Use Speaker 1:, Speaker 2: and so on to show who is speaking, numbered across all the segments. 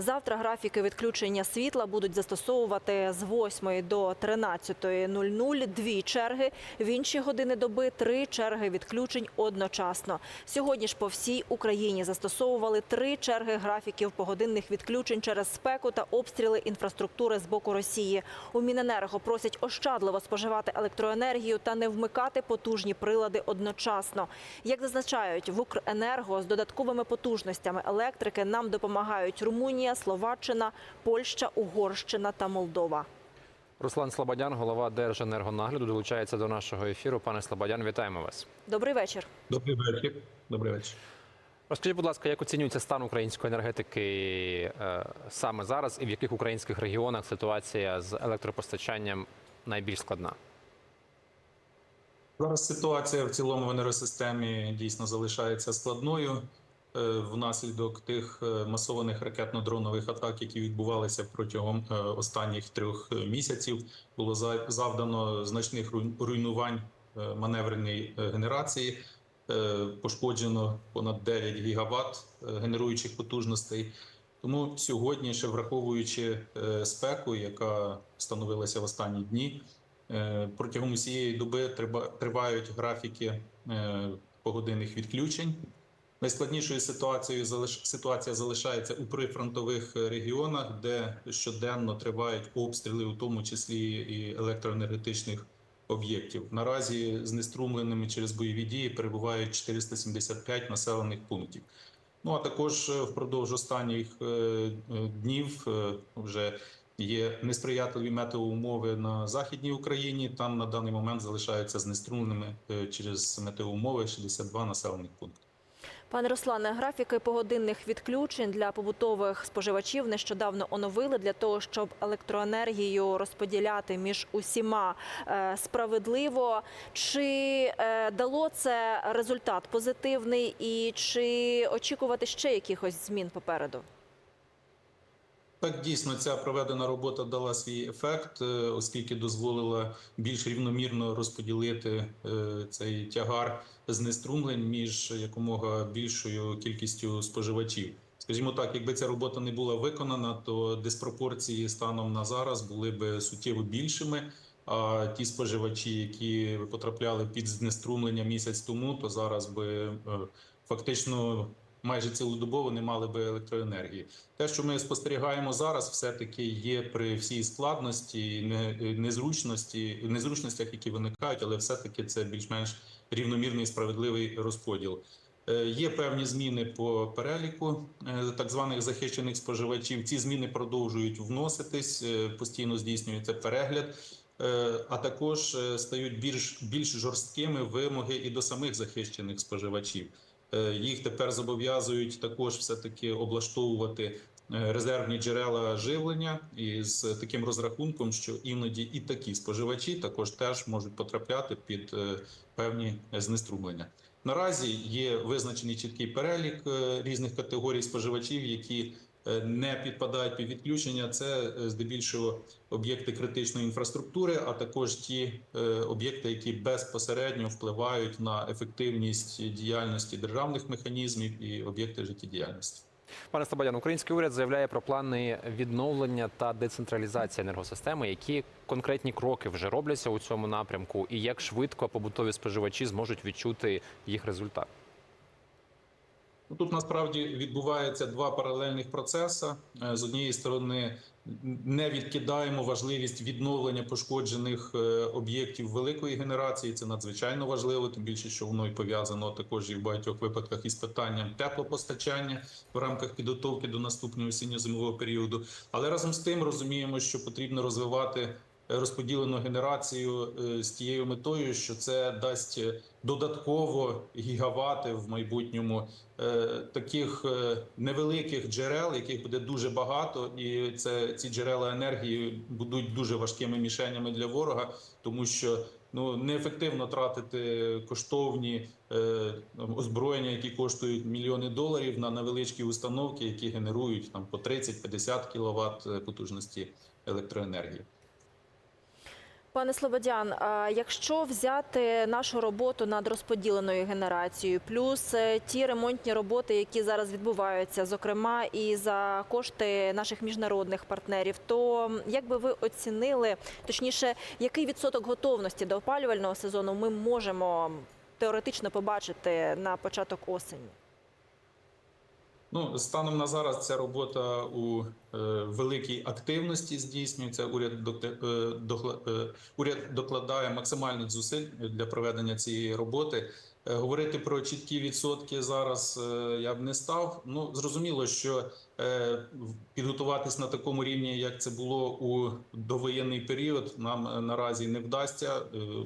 Speaker 1: Завтра графіки відключення світла будуть застосовувати з 8 до 13.00 дві черги. В інші години доби три черги відключень одночасно. Сьогодні ж по всій Україні застосовували три черги графіків погодинних відключень через спеку та обстріли інфраструктури з боку Росії. У Міненерго просять ощадливо споживати електроенергію та не вмикати потужні прилади одночасно. Як зазначають в Укренерго з додатковими потужностями електрики нам допомагають Румунія, Словаччина, Польща, Угорщина та Молдова.
Speaker 2: Руслан Слободян, голова Держенергонагляду, долучається до нашого ефіру. Пане Слободян, вітаємо вас.
Speaker 1: Добрий вечір.
Speaker 3: Добрий вечір. Добрий вечір.
Speaker 2: Розкажіть, будь ласка, як оцінюється стан української енергетики е, саме зараз, і в яких українських регіонах ситуація з електропостачанням найбільш складна?
Speaker 3: Зараз ситуація в цілому в енергосистемі дійсно залишається складною. Е, Внаслідок тих е, масованих ракетно-дронових атак, які відбувалися протягом е, останніх трьох місяців, було за- завдано значних руй- руйнувань маневреної генерації. Пошкоджено понад 9 гігаватт е, генеруючих потужностей. Тому сьогодні, ще враховуючи спеку, яка становилася в останні дні, Протягом усієї доби тривають графіки погодинних відключень. Найскладнішою ситуацією залиш- ситуація залишається у прифронтових е, регіонах, де щоденно тривають обстріли, у тому числі і електроенергетичних об'єктів. Наразі знеструмленими через бойові дії перебувають 475 населених пунктів. Ну а також е, впродовж останніх е, днів вже є несприятливі метеоумови на західній Україні. Там на даний момент залишаються знеструмленими через метеоумови 62 населених пункти.
Speaker 1: Пане Руслане, графіки погодинних відключень для побутових споживачів нещодавно оновили для того, щоб електроенергію розподіляти між усіма е, справедливо. Чи е, дало це результат позитивний, і чи очікувати ще якихось змін попереду?
Speaker 3: Так, дійсно, ця проведена робота дала свій ефект, е, оскільки дозволила більш рівномірно розподілити е, цей тягар знеструмлень між якомога більшою кількістю споживачів. Скажімо так, якби ця робота не була виконана, то диспропорції станом на зараз були б суттєво більшими. А ті споживачі, які потрапляли під знеструмлення місяць тому, то зараз би е, фактично майже цілодобово не мали би електроенергії. Те, що ми спостерігаємо зараз, все таки є при всій складності, незручності, незручностях, які виникають, але все таки це більш-менш рівномірний справедливий розподіл. Е, Є певні зміни по переліку е, так званих захищених споживачів. Ці зміни продовжують вноситись, е, постійно здійснюється перегляд. А також стають більш більш жорсткими вимоги і до самих захищених споживачів. Е, Їх тепер зобов'язують також все таки облаштовувати е, резервні джерела живлення із таким розрахунком, що іноді і такі споживачі також теж можуть потрапляти під е, певні знеструмлення. Наразі є визначений чіткий перелік різних категорій споживачів, які не підпадають під відключення. Це е, здебільшого об'єкти критичної інфраструктури, а також ті е, об'єкти, які безпосередньо впливають на ефективність діяльності державних механізмів і об'єкти життєдіяльності.
Speaker 2: Пане Слободян, український уряд заявляє про плани відновлення та децентралізації енергосистеми. Які конкретні кроки вже робляться у цьому напрямку, і як швидко побутові споживачі зможуть відчути їх результат?
Speaker 3: Ну, Тут насправді відбувається два паралельних процеси. Е, З однієї сторони, не відкидаємо важливість відновлення пошкоджених е, об'єктів великої генерації. Це надзвичайно важливо, тим більше, що воно і пов'язано також і в багатьох випадках із питанням теплопостачання в рамках підготовки до наступного осінньо-зимового періоду. Але разом з тим розуміємо, що потрібно розвивати розподілену генерацію е, з тією метою, що це дасть е, додатково гігавати в майбутньому е, таких невеликих джерел, яких буде дуже багато, і це ці джерела енергії будуть дуже важкими мішенями для ворога, тому що ну неефективно тратити коштовні е, озброєння, які коштують мільйони доларів на невеличкі установки, які генерують там по 30-50 кВт потужності електроенергії.
Speaker 1: Пане Слободян, якщо взяти нашу роботу над розподіленою генерацією, плюс е, ті ремонтні роботи, які зараз відбуваються, зокрема і за кошти наших міжнародних партнерів, то як би ви оцінили, точніше, який відсоток готовності до опалювального сезону ми можемо теоретично побачити на початок осені?
Speaker 3: Ну, станом на зараз ця робота у е, великій активності здійснюється. Уряд е, е, уряд докладає максимальних зусиль для проведення цієї роботи. Говорити про чіткі відсотки зараз я б не став. Ну зрозуміло, що підготуватись на такому рівні, як це було у довоєнний період, нам наразі не вдасться.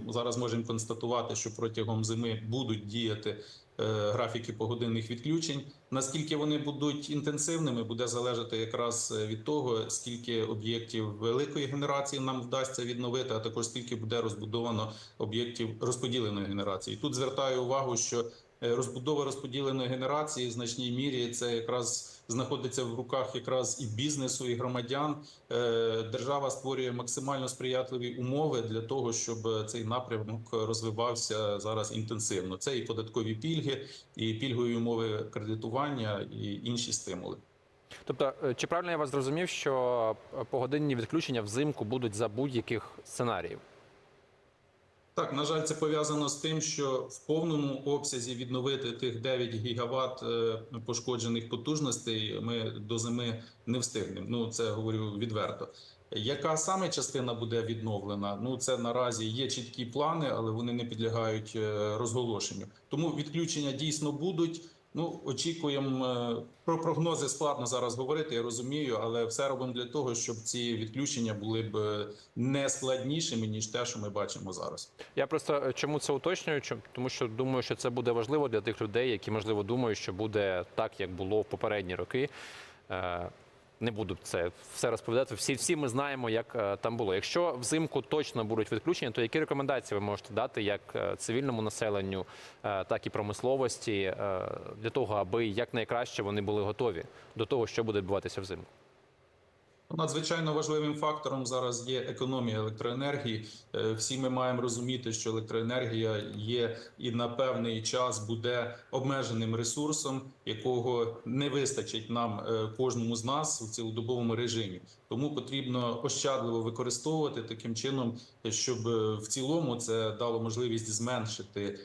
Speaker 3: Зараз можемо констатувати, що протягом зими будуть діяти графіки погодинних відключень. Наскільки вони будуть інтенсивними, буде залежати якраз е, від того, скільки об'єктів великої генерації нам вдасться відновити, а також скільки буде розбудовано об'єктів розподіленої генерації. Тут звертаю увагу, що е, розбудова розподіленої генерації в значній мірі це якраз знаходиться в руках якраз і бізнесу, і громадян. Е, Держава створює максимально сприятливі умови для того, щоб цей напрямок розвивався зараз інтенсивно. Це і податкові пільги, і пільгові умови кредитування, і інші стимули.
Speaker 2: Тобто, е, чи правильно я вас зрозумів, що е, погодинні відключення взимку будуть за будь-яких сценаріїв?
Speaker 3: Так, на жаль, це пов'язано з тим, що в повному обсязі відновити тих 9 гігават е, пошкоджених потужностей ми до зими не встигнемо. Ну це говорю відверто. Яка саме частина буде відновлена? Ну це наразі є чіткі плани, але вони не підлягають е, розголошенню. Тому відключення дійсно будуть. Ну очікуємо е, про прогнози складно зараз говорити. Я розумію, але все робимо для того, щоб ці відключення були б е, не складнішими ніж те, що ми бачимо зараз.
Speaker 2: Я просто е, чому це уточнюю? Тому що думаю, що це буде важливо для тих людей, які можливо думають, що буде так, як було в попередні роки. Не буду це все розповідати. Всі, всі ми знаємо, як е, там було. Якщо взимку точно будуть відключення, то які рекомендації ви можете дати як е, цивільному населенню, е, так і промисловості для того, аби якнайкраще вони були готові до того, що буде відбуватися взимку?
Speaker 3: Надзвичайно важливим фактором зараз є економія електроенергії. Е, Всі ми маємо розуміти, що електроенергія є і на певний час буде обмеженим ресурсом, якого не вистачить нам е, кожному з нас у цілодобовому режимі. Тому потрібно ощадливо використовувати таким чином, щоб е, в цілому це дало можливість зменшити.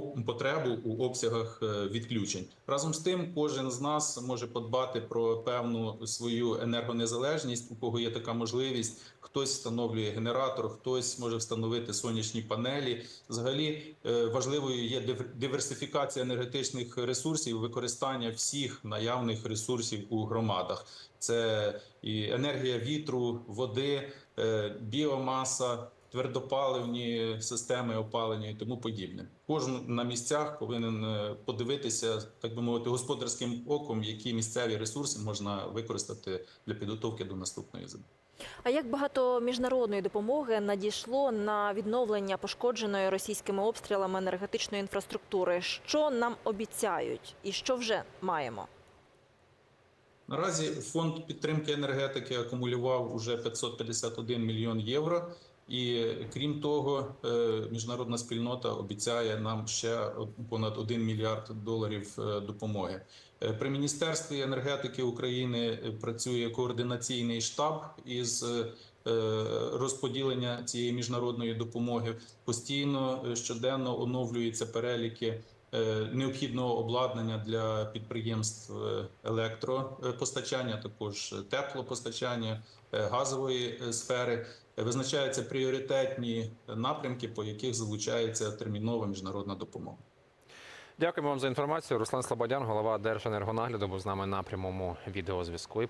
Speaker 3: Потребу у обсягах е, відключень. Разом з тим, кожен з нас може подбати про певну свою енергонезалежність, у кого є така можливість. Хтось встановлює генератор, хтось може встановити сонячні панелі. Взагалі е, важливою є див- диверсифікація енергетичних ресурсів, використання всіх наявних ресурсів у громадах. Це і енергія вітру, води, е, біомаса твердопаливні системи опалення і тому подібне. Кожен на місцях повинен е, подивитися, так би мовити, господарським оком, які місцеві ресурси можна використати для підготовки до наступної зими.
Speaker 1: А як багато міжнародної допомоги надійшло на відновлення пошкодженої російськими обстрілами енергетичної інфраструктури? Що нам обіцяють і що вже маємо?
Speaker 3: Наразі фонд підтримки енергетики акумулював уже 551 мільйон євро. І крім того, е, міжнародна спільнота обіцяє нам ще понад 1 мільярд доларів е, допомоги. Е, При міністерстві енергетики України працює координаційний штаб із розподілення цієї міжнародної допомоги. Постійно щоденно оновлюються переліки необхідного обладнання для підприємств е, електропостачання, також теплопостачання, е, газової е, сфери. Е, Визначаються пріоритетні напрямки, по яких залучається термінова міжнародна допомога.
Speaker 2: Дякуємо вам за інформацію. Руслан Слободян, голова Держенергонагляду, був з нами на прямому відеозв'язку.